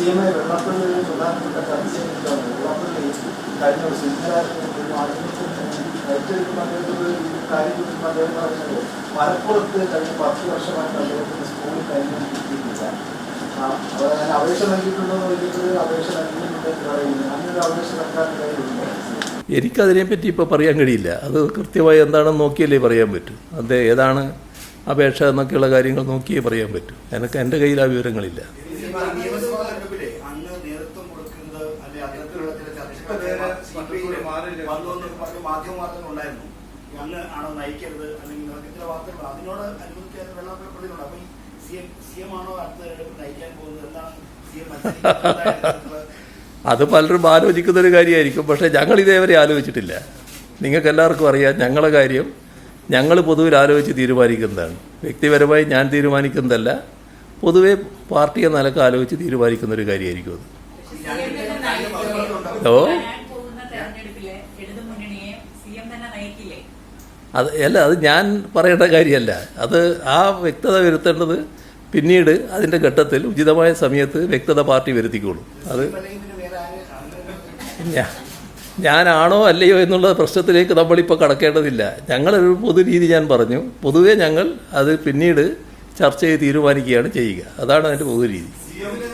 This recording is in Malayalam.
സി എം ഐ കഴിഞ്ഞ മലപ്പുറത്ത് കഴിഞ്ഞ പത്ത് വർഷമായിട്ട് അദ്ദേഹത്തിന് സ്കൂളിൽ കഴിഞ്ഞാൽ കിട്ടിയിട്ടില്ല. അവർ അതിന് അപേക്ഷ അപേക്ഷ നൽകിയിട്ടുണ്ടെന്ന് അങ്ങനെ അപേക്ഷ സർക്കാരിന്റെ കയ്യിലുണ്ടോ. എനിക്കതിനെപ്പറ്റി ഇപ്പോൾ പറയാൻ കഴിയില്ല. അത് കൃത്യമായി എന്താണെന്ന് നോക്കിയല്ലേ പറയാൻ പറ്റൂ. അത് ഏതാണ് അപേക്ഷ എന്നൊക്കെയുള്ള കാര്യങ്ങൾ നോക്കിയേ പറയാൻ പറ്റൂ. എനിക്ക് എന്റെ കയ്യിൽ ആ വിവരങ്ങളില്ല. നേതൃത്വം കൊടുക്കുന്നത് അല്ലെ അത്തരത്തിലുള്ള ചില ചർച്ചകൾ വന്നു എന്ന് പറഞ്ഞ മാധ്യമ വാർത്തകൾ ഉണ്ടായിരുന്നു അങ്ങ് ആണോ നയിക്കരുത് അല്ലെങ്കിൽ നിങ്ങൾക്ക് ചില വാർത്തകൾ? അതിനോട് അനുവദിക്കാൻ വെള്ളാപ്പള്ളിയുണ്ട് അപ്പൊ സി എം സി എം ആണോ അടുത്ത നയിക്കാൻ പോകുന്നത്? എന്താണ് സി എം അത് പലരും ആലോചിക്കുന്ന ഒരു കാര്യമായിരിക്കും. പക്ഷേ ഞങ്ങൾ ഇതേവരെ ആലോചിച്ചിട്ടില്ല. നിങ്ങൾക്ക് എല്ലാവർക്കും അറിയാം ഞങ്ങളുടെ കാര്യം. ഞങ്ങൾ പൊതുവിൽ ആലോചിച്ച് തീരുമാനിക്കുന്നതാണ്. വ്യക്തിപരമായി ഞാൻ തീരുമാനിക്കുന്നതല്ല. പൊതുവെ പാർട്ടി എന്ന നിലയ്ക്ക് ആലോചിച്ച് തീരുമാനിക്കുന്ന ഒരു കാര്യമായിരിക്കും അത്. ഓ. അത് അല്ല അത് ഞാൻ പറയേണ്ട കാര്യമല്ല. അത് ആ വ്യക്തത വരുത്തേണ്ടത് പിന്നീട് അതിന്റെ ഘട്ടത്തിൽ ഉചിതമായ സമയത്ത് വ്യക്തത പാർട്ടി വരുത്തിക്കോളും. അത് ഞാനാണോ അല്ലയോ എന്നുള്ള പ്രശ്നത്തിലേക്ക് നമ്മളിപ്പോൾ കടക്കേണ്ടതില്ല. ഞങ്ങളൊരു പൊതു രീതി ഞാൻ പറഞ്ഞു. പൊതുവേ ഞങ്ങൾ അത് പിന്നീട് ചർച്ച ചെയ്ത് തീരുമാനിക്കുകയാണ് ചെയ്യുക. അതാണ് അതിന്റെ പൊതു രീതി